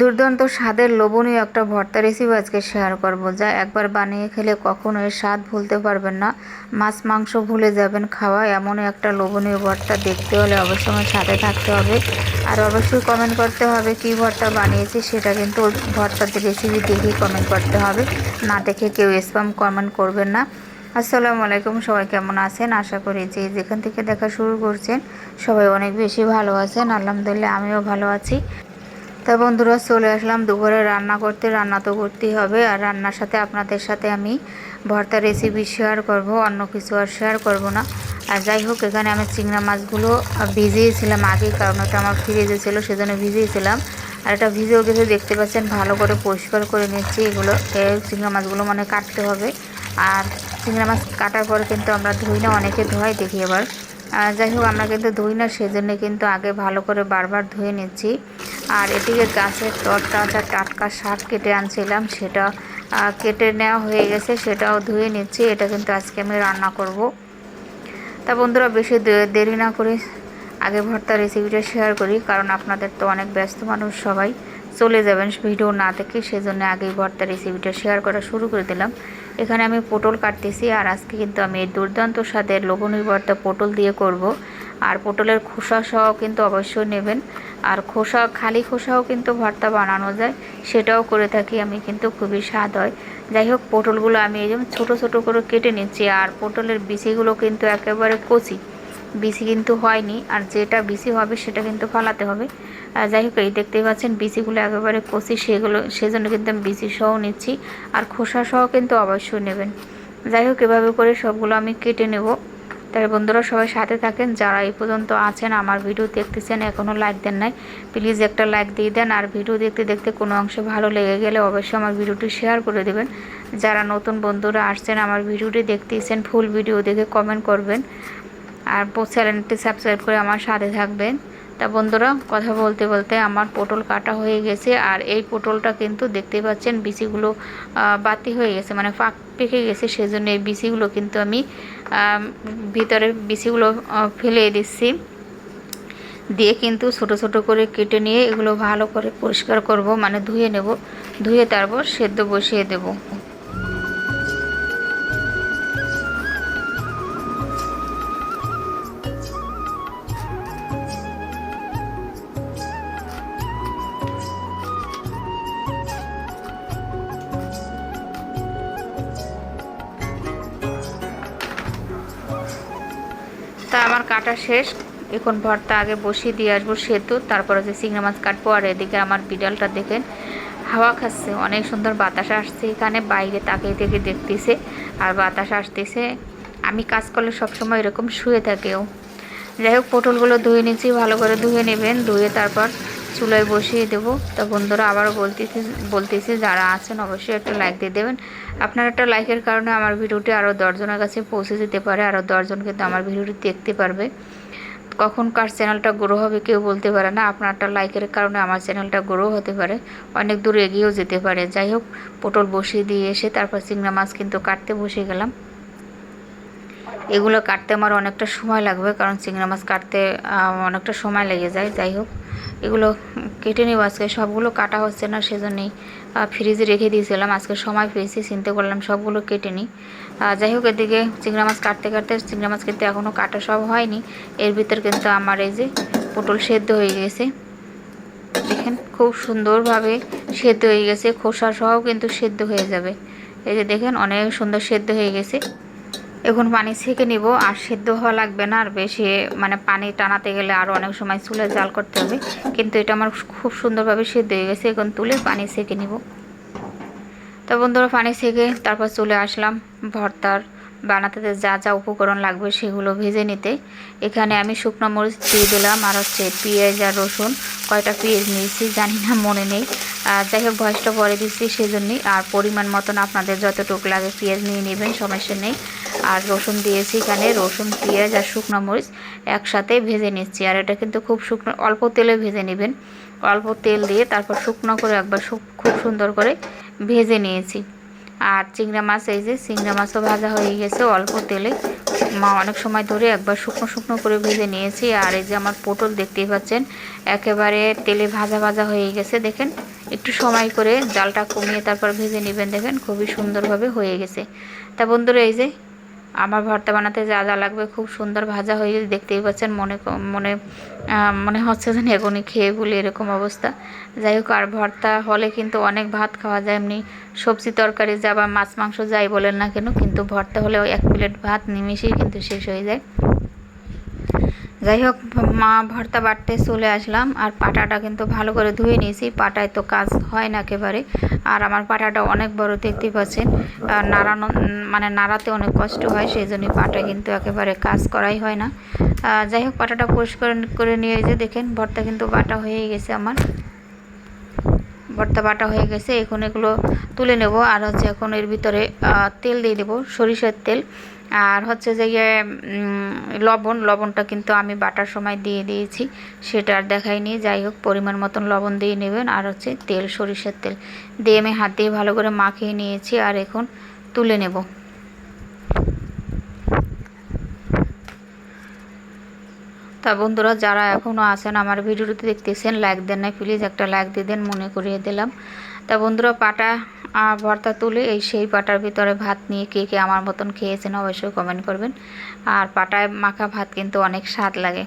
দুর্দান্ত স্বাদের লোভনীয় একটা ভর্তা রেসিপি আজকে শেয়ার করব, যা একবার বানিয়ে খেলে কখনো এর স্বাদ ভুলতে পারবেন না। মাছ, মাংস ভুলে যাবেন খাওয়া, এমন একটা লোভনীয় ভর্তা দেখতে হলে অবশ্যই সাথে থাকতে হবে। আর অবশ্যই কমেন্ট করতে হবে কি ভর্তা বানিয়েছি, সেটা কিন্তু ভর্তার রেসিপি দেখেই কমেন্ট করতে হবে। না দেখে কেউ স্প্যাম কমেন্ট করবেন না। আসসালামু আলাইকুম, সবাই কেমন আছেন? আশা করি যে যেখান থেকে দেখা শুরু করছেন, সবাই অনেক বেশি ভালো আছেন। আলহামদুলিল্লাহ, আমিও ভালো আছি। তা বন্ধুরা চলে আসলাম দুপুরে রান্না করতে, রান্না তো করতেই হবে। আর রান্নার সাথে আপনাদের সাথে আমি ভর্তা রেসিপি শেয়ার করব, অন্য কিছু আর শেয়ার করব না। আর যাই হোক, এখানে আমি চিংড়া মাছগুলো ভিজিয়েছিলাম আগে, কারণ ওটা আমার ফ্রিজে ছিল, সেজন্য ভিজিয়েছিলাম। আর এটা ভিজেও গেছে দেখতে পাচ্ছেন, ভালো করে পরিষ্কার করে নিচ্ছি এগুলো। চিংড়া মাছগুলো মানে কাটতে হবে। আর চিংড়া মাছ কাটার পরে কিন্তু আমরা ধুই না অনেকে ধোয়াই দেখি এবার যাই হোক, আমরা কিন্তু ধুই না, সেজন্য কিন্তু আগে ভালো করে বারবার ধুয়ে নিচ্ছি। আর এদিকে গাছের তরতাজা টাটকা শাক কেটে আনছিলাম, সেটা কেটে নেওয়া হয়ে গেছে, সেটাও ধুয়ে নিচ্ছি, এটা কিন্তু আজকে আমি রান্না করব। তা বন্ধুরা, বেশি দেরি না করে আগে ভর্তা রেসিপিটা শেয়ার করি, কারণ আপনাদের তো অনেক ব্যস্ত মানুষ সবাই। চলে যাবেন ভিডিও না দেখে, সেজন্য আগেই ভর্তা রেসিপিটা শেয়ার করা শুরু করে দিলাম। এখানে আমি পটল কাটতেছি আর আজকে কিন্তু আমি এই দুর্দান্ত স্বাদের লবণীয় ভর্তা পটল দিয়ে করব। আর পটলের খোসা সহ কিন্তু অবশ্যই নেবেন। আর খোসা, খালি খোসাও কিন্তু ভর্তা বানানো যায়, সেটাও করে থাকি আমি কিন্তু খুবই স্বাদ হয়। যাই হোক, পটলগুলো আমি এই জন্য ছোটো ছোটো করে কেটে নিচ্ছি আর পটলের বিচিগুলো কিন্তু একেবারে কচি। বিসি কিন্তু হয়নি, আর যেটা বিসি হবে সেটা কিন্তু ফালাতে হবে। যাই হোক, এই দেখতেই পাচ্ছেন বিসিগুলো একেবারে কষি, সেগুলো, সেজন্য কিন্তু আমি বিসি সহ নিচ্ছি, আর খোসা সহ কিন্তু অবশ্যই নেবেন। যাই হোক, এভাবে করে সবগুলো আমি কেটে নেব। তাই বন্ধুরা, সবাই সাথে থাকেন, যারা এই পর্যন্ত আছেন, আমার ভিডিও দেখতেছেন, এখনও লাইক দেন নাই, প্লিজ একটা লাইক দিয়ে দেন, আর ভিডিও দেখতে দেখতে কোনো অংশে ভালো লেগে গেলে অবশ্যই আমার ভিডিওটি শেয়ার করে দেবেন। যারা নতুন বন্ধুরা আসছেন, আমার ভিডিওটি দেখতেছেন, ফুল ভিডিও দেখে কমেন্ট করবেন। আর চ্যানেলটি সাবস্ক্রাইব করে আমার সাথে থাকবেন। তা বন্ধুরা, কথা বলতে বলতে আমার পটল কাটা হয়ে গেছে, আর এই পটলটা কিন্তু দেখতে পাচ্ছেন বিচিগুলো বাতি হয়ে গেছে মানে ফাঁক পেকে গেছে, সেজন্য এই বিচিগুলো কিন্তু আমি ভিতরের বিচিগুলো ফেলে দিচ্ছি। দিয়ে কিন্তু ছোট ছোট করে কেটে নিয়ে এগুলো ভালো করে পরিষ্কার করব মানে ধুয়ে নেব, ধুয়ে তারপর সেদ্ধ বসিয়ে দেবো। আমার কাটা শেষ। এখন ভর্তা আগে বসিয়ে দিয়ে আসব সেতু, তারপর হচ্ছে চিংড়ি মাছ কাটবো। আর এদিকে আমার বিড়ালটা দেখেন, হাওয়া খাচ্ছে, অনেক সুন্দর বাতাস আসছে এখানে, বাইরে তাকিয়ে থেকে দেখতেছে, আর বাতাস আসতেছে। আমি কাজ করলে সবসময় এরকম শুয়ে থাকেও যাই হোক, পটলগুলো ধুয়ে নিচ্ছি, ভালো করে ধুয়ে নেবেন, ধুয়ে তারপর চুলায় বসিয়ে দেবো। তা বন্ধুরা আবারও বলতেছি বলতেছি, যারা আছেন অবশ্যই একটা লাইক দিয়ে দেবেন। আপনার একটা লাইকের কারণে আমার ভিডিওটি আরও দশজনের কাছে পৌঁছে যেতে পারে আরও দশজন কিন্তু আমার ভিডিওটি দেখতে পারবে। কখন কার চ্যানেলটা গ্রো হবে কেউ বলতে পারে না, আপনার একটা লাইকের কারণে আমার চ্যানেলটা গ্রো হতে পারে, অনেক দূর এগিয়েও যেতে পারে। যাই হোক, পটল বসিয়ে দিয়ে এসে তারপর চিংড়া মাছ কিন্তু কাটতে বসে গেলাম। এগুলো কাটতে আমার অনেকটা সময় লাগবে, কারণ চিংড়া মাছ কাটতে অনেকটা সময় লেগে যায়, যাই হোক। এগুলো কেটে নেব, আজকে সবগুলো কাটা হচ্ছে না, সেজন্যই ফ্রিজে রেখে দিয়েছিলাম। আজকে সময় পেয়েছি, চিনতে করলাম সবগুলো কেটে নিই যাই হোক, এদিকে চিংড়া মাছ কাটতে কাটতে, চিংড়া মাছ কিন্তু এখনও কাটা সব হয়নি। এর ভিতর কিন্তু আমার এই যে পটল সেদ্ধ হয়ে গেছে। দেখেন, খুব সুন্দরভাবে সেদ্ধ হয়ে গেছে, খোসা সহ কিন্তু সেদ্ধ হয়ে যাবে। এই যে দেখেন, অনেক সুন্দর সেদ্ধ হয়ে গেছে। এখন পানি ছেঁকে নিব, আর সেদ্ধ হওয়া লাগবে না, আর বেশি মানে পানি টানাতে গেলে আরও অনেক সময় চুলে জাল করতে হবে। কিন্তু এটা আমার খুব সুন্দরভাবে সেদ্ধ হয়ে গেছে, এখন তুলে পানি ছেঁকে নিব। তো বন্ধুরা, পানি ছেঁকে তারপর চলে আসলাম। ভর্তার বানাতে যা যা উপকরণ লাগবে সেগুলো ভেজে নিতে। এখানে আমি শুকনো মরিচ দিয়ে দিলাম, আর হচ্ছে পেঁয়াজ আর রসুন, কয়টা পেঁয়াজ নিয়েছি জানি না, মনে নেই। যাই হোক, ভয়েসটা পরে দিচ্ছি সেজন্যই। আর পরিমাণ মতন আপনাদের যতটুকু লাগে পেঁয়াজ নিয়ে নেবেন, সমস্যা নেই। আর রসুন দিয়েছি এখানে, রসুন, পেঁয়াজ আর শুকনো মরিচ একসাথে ভেজে নিচ্ছি। আর এটা কিন্তু খুব শুকনো, অল্প তেলে ভেজে নেবেন। অল্প তেল দিয়ে তারপর শুকনো করে একবার খুব সুন্দর করে ভেজে নিয়েছি। আর চিংড়া মাছ, এই যে চিংড়া মাছও ভাজা হয়ে গেছে অল্প তেলে। মা অনেক সময় ধরে একবার শুকনো শুকনো করে ভেজে নিয়েছি। আর এই যে আমার পটল দেখতেই পাচ্ছেন, একেবারে তেলে ভাজা ভাজা হয়ে গেছে, দেখেন। একটু সময় করে জালটা কমিয়ে তারপর ভেজে নেবেন, দেখেন, খুবই সুন্দরভাবে হয়ে গেছে। তা বন্ধুরা, এই যে আমার ভর্তা বানাতে যা যা লাগবে, খুব সুন্দর ভাজা হয়ে দেখতেই পাচ্ছেন, মনে মনে মনে হচ্ছে যেন এখনই খেয়ে বলি এরকম অবস্থা। যাই হোক, আর ভর্তা হলে কিন্তু অনেক ভাত খাওয়া যায়, এমনি সবজি তরকারি যা বা মাছ মাংস যাই বলেন না কেন, কিন্তু ভর্তা হলে এক প্লেট ভাত নিমিশেই কিন্তু শেষ হয়ে যায়। যাই হোক মা ভর্তা বাড়তে চলে আসলাম আর পাটাটা কিন্তু ভালো করে ধুয়ে নিয়েছি। পাটায় তো কাজ হয় না একেবারে। আর আমার পাটাটা অনেক বড় দেখতে পাচ্ছেন। নাড়ানো মানে নাড়াতে অনেক কষ্ট হয়, সেই জন্যই পাটা কিন্তু একেবারে কাজ করাই হয় না। যাই হোক পাটাটা পরিষ্কার করে নিয়ে যে দেখেন, ভর্তা কিন্তু বাটা হয়ে গেছে আমার। ভর্তা বাটা হয়ে গেছে। এখন এগুলো তুলে নেব আর হচ্ছে এখন এর ভিতরে তেল দিয়ে দেবো, সরিষার তেল। আর হচ্ছে যে লবণ, লবণটা কিন্তু আমি বাটার সময় দিয়ে দিয়েছি, সেটা আর দেখাইনি। যাই হোক, পরিমাণ মতন লবণ দিয়ে নেবেন আর হচ্ছে তেল, সরিষার তেল। দিয়ে আমি হাত দিয়ে ভালো করে মাখিয়ে নিয়েছি আর এখন তুলে নেব। তা বন্ধুরা যারা এখনও আছেন আমার ভিডিওটি দেখতেছেন লাইক দেন না প্লিজ একটা লাইক দিয়ে দেন, মনে করিয়ে দিলাম। তা বন্ধুরা পাটা ভর্তা তুলে এই সেই পাটার ভিতরে ভাত নিয়ে কে কে আমার মতন খেয়েছেন অবশ্যই কমেন্ট করবেন। আর পাটায় মাখা ভাত কিন্তু অনেক স্বাদ লাগে।